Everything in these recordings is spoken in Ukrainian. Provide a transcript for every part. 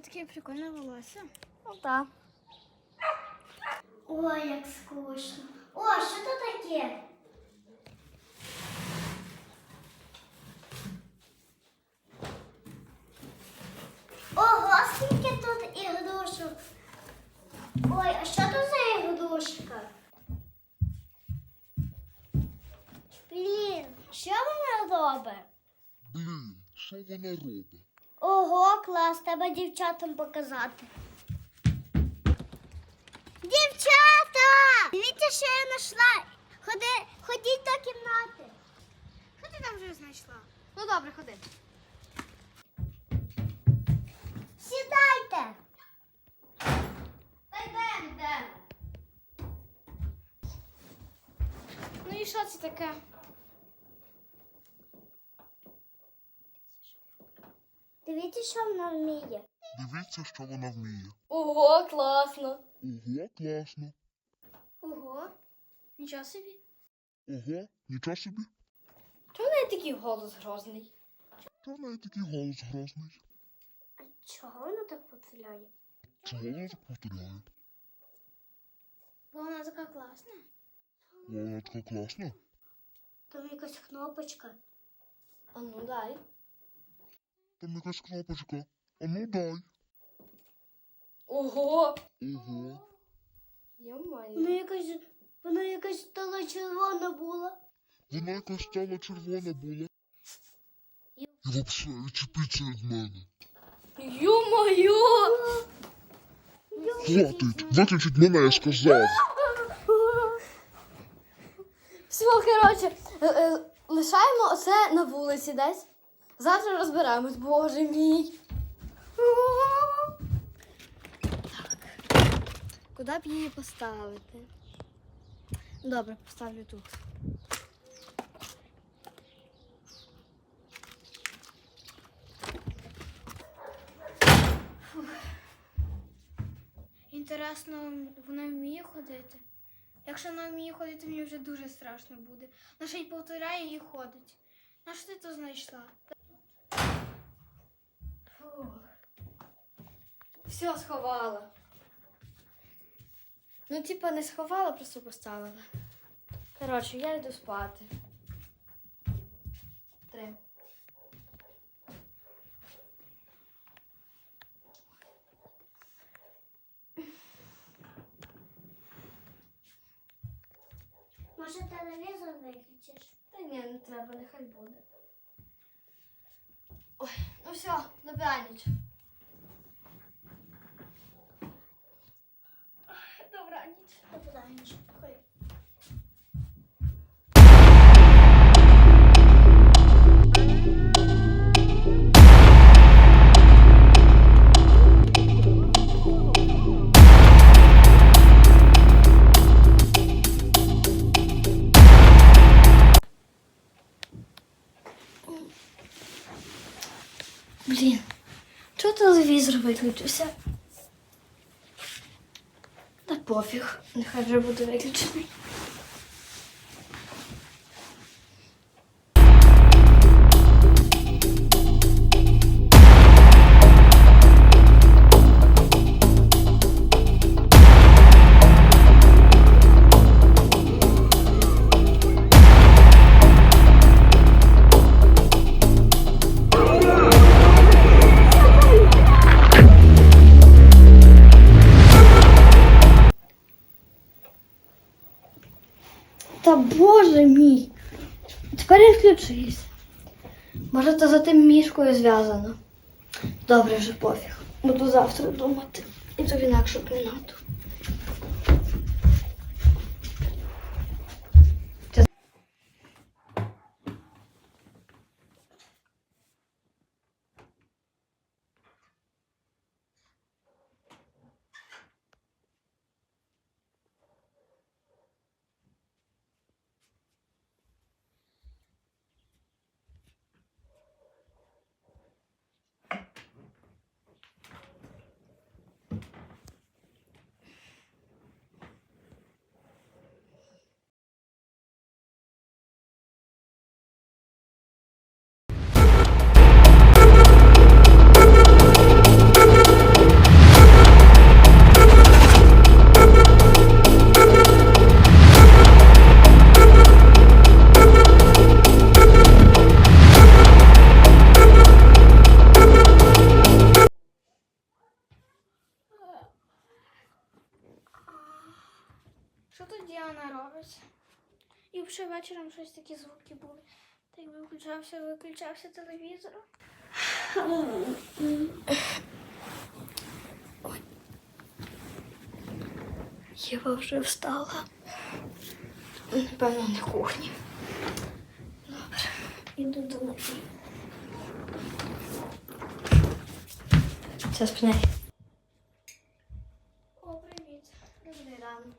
тебе таке прикольне волосся. Ну так. Ой, як скучно. О, що це таке? Ого, скільки тут ігрушок. Ой, а що тут за ігрушка? Блін, що вона робить? Блін, що вона робить? Ого, клас, треба дівчатам показати. Дівчата! Дивіться, що я знайшла. Ходи, ходіть до кімнати. Що ти там вже знайшла? Ну добре, ходи. Сідайте. Та йдемо, йдемо. Ну і що це таке? Дивіться, що вона вміє. Дивіться, що вона вміє. Ого, класно. Ого, класно. Ого, нічого собі. Ого, нічого собі. Чому в неї такий голос грозний? Чого в неї такий голос грозний? А чого вона так поціляє? Чого вона так повторяє? Бо вона така класна. Вона така класна. Там якась кнопочка. А ну дай. Там якась кнопочка. А ну дай. Ого. Ого. Йомаю. Вона якась, вона якась стала червона була. Вона якась стала червона була. І взагалі, відчепіться від мене. Йомаю. Хватить, виключіть мене, я сказав. Все, коротше, е, е, лишаємо оце на вулиці десь. Завтра розберемось, боже мій. Куди б її поставити? Добре, поставлю тут. Інтересно, вона вміє ходити. Якщо вона вміє ходити, мені вже дуже страшно буде. Вона ще й повторяє і ходить. На що ти то знайшла? Все сховала. Ну, типа, не сховала, просто поставила. Коротше, я йду спати. Три. Може, телевізор виключиш? Та ні, не треба, нехай буде. Ой, ну все, добраніч. Добраніч. Добраніч. Телевізор виключився? Та пофіг, нехай вже буде виключений. Це за тим мішкою зв'язано. Добре, вже пофіг. Буду завтра думати. Іду в інакшу кімнату. Діана робить. І вже вечором щось такі звуки були. Так виключався, виключався телевізор. Єва вже встала. Напевно, на кухні. Добре, іду до неї. Це спинай. О, привіт. Добрий ранок.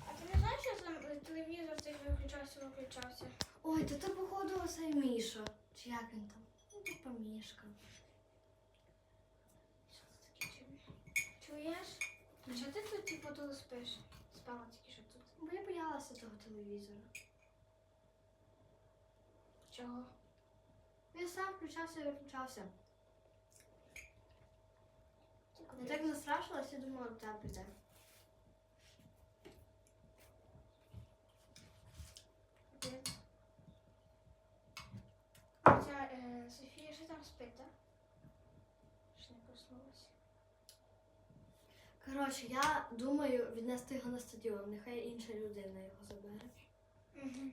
А ти не знаєш, що е, телевізор цей виключався, виключався? Ой, то це походу оцей Міша. Чи як він там? Ну, типа мішка. Що це таке чує? Чуєш? А що ти тут типу тут спиш? Спала тільки що тут. Бо я боялася того телевізора. Чого? Я сам включався і виключався. Ти Я так настрашилася, думала, до тебе прийде. Куди? А ця е, Там спить, так? Ще не проснулася. Коротше, я думаю віднести його на стадіон. Нехай інша людина його забере. Угу.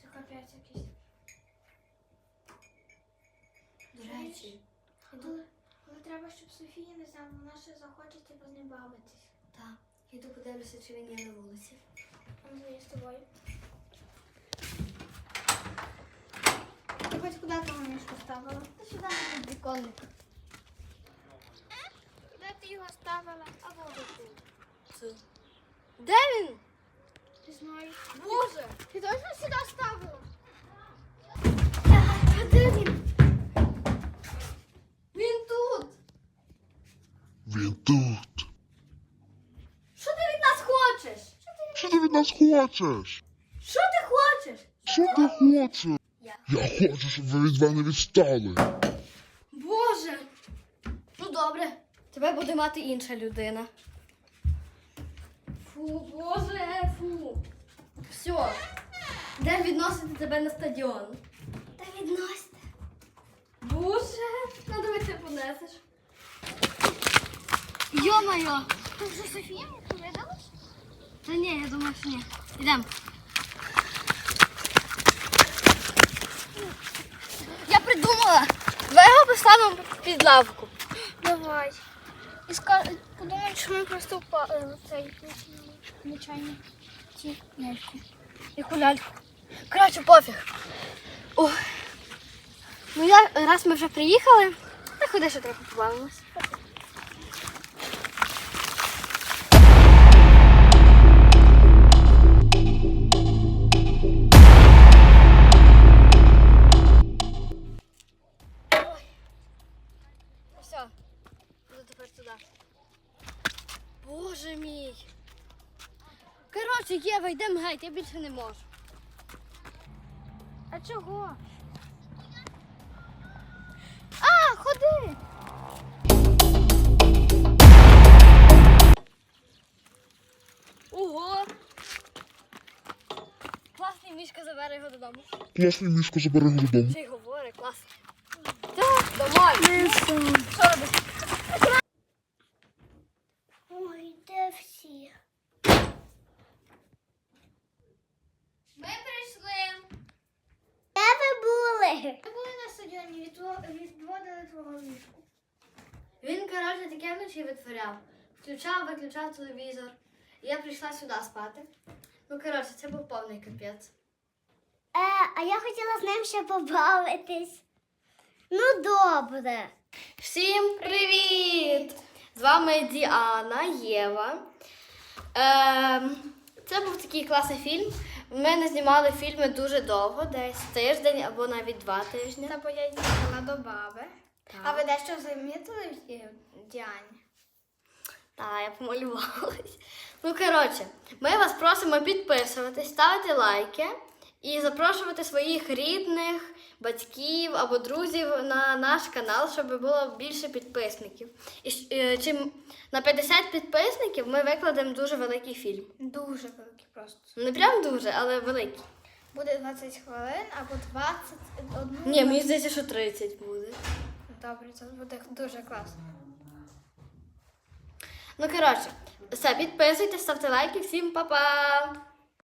Це капець якийсь. До речі, Але, але треба, щоб Софія не знала, вона ще захоче типу з ним бавитись. так, йду подивлюся, чи він є на вулиці. А з тобою. Хоч куди того мішку ставила? Та сюди на підвіконник. Де ти його ставила? Або тут. Де він? Не знаю. Боже! Ти точно сюди ставила? А де він? Він тут! Він тут. Що ти від нас хочеш? Що ти від нас хочеш? Що ти хочеш? Що ти хочеш? Я. Хочу, щоб ви від мене відстали. Боже! Ну добре, тебе буде мати інша людина. Фу, боже, фу. Все. Де відносити тебе на стадіон? Та відносьте. Боже, ну давай ти понесеш. Йо-моє! Ти вже Софія видалась? Та ні, я думаю, що ні. Ідемо. Я придумала. Давай його поставимо під лавку. Давай. І ска... подумають, що ми просто впали в цей нечайні ті ляльку. Яку ляльку. Коротше, пофіг. Ну я, раз ми вже приїхали, та ходи ще трохи побавимось. Боже мій. Коротше, Єва, йдемо геть, я більше не можу. А чого? А, ходи! Ого! Класний мішка забере його додому. Класний мішко забери його додому. Ще й говорить, класно. Так, домой. Що робиш? Ой, де всі? Ми прийшли. Де ви були? Ми були на стадіоні, відво- відводили твого ліжку. Він, таке вночі витворяв. Включав, виключав телевізор. І я прийшла сюди спати. Ну, коротше, це був повний капець. Е, а я хотіла з ним ще побавитись. Ну, добре. Всім привіт! З вами Діана, Єва. Ем, це був такий класний фільм. Ми не знімали фільми дуже довго, десь тиждень або навіть два тижні. Та бо я їхала до баби. Так. А ви дещо замітили в Діані? Так, я помалювалась. Ну, коротше, ми вас просимо підписуватись, ставити лайки і запрошувати своїх рідних, батьків або друзів на наш канал, щоб було більше підписників. І е, чим на 50 підписників ми викладемо дуже великий фільм. Дуже великий просто. Не прям дуже, але великий. Буде 20 хвилин або 21. Ні, мені здається, що 30 буде. Добре, це буде дуже класно. Ну, коротше, все, підписуйтесь, ставте лайки, всім па-па!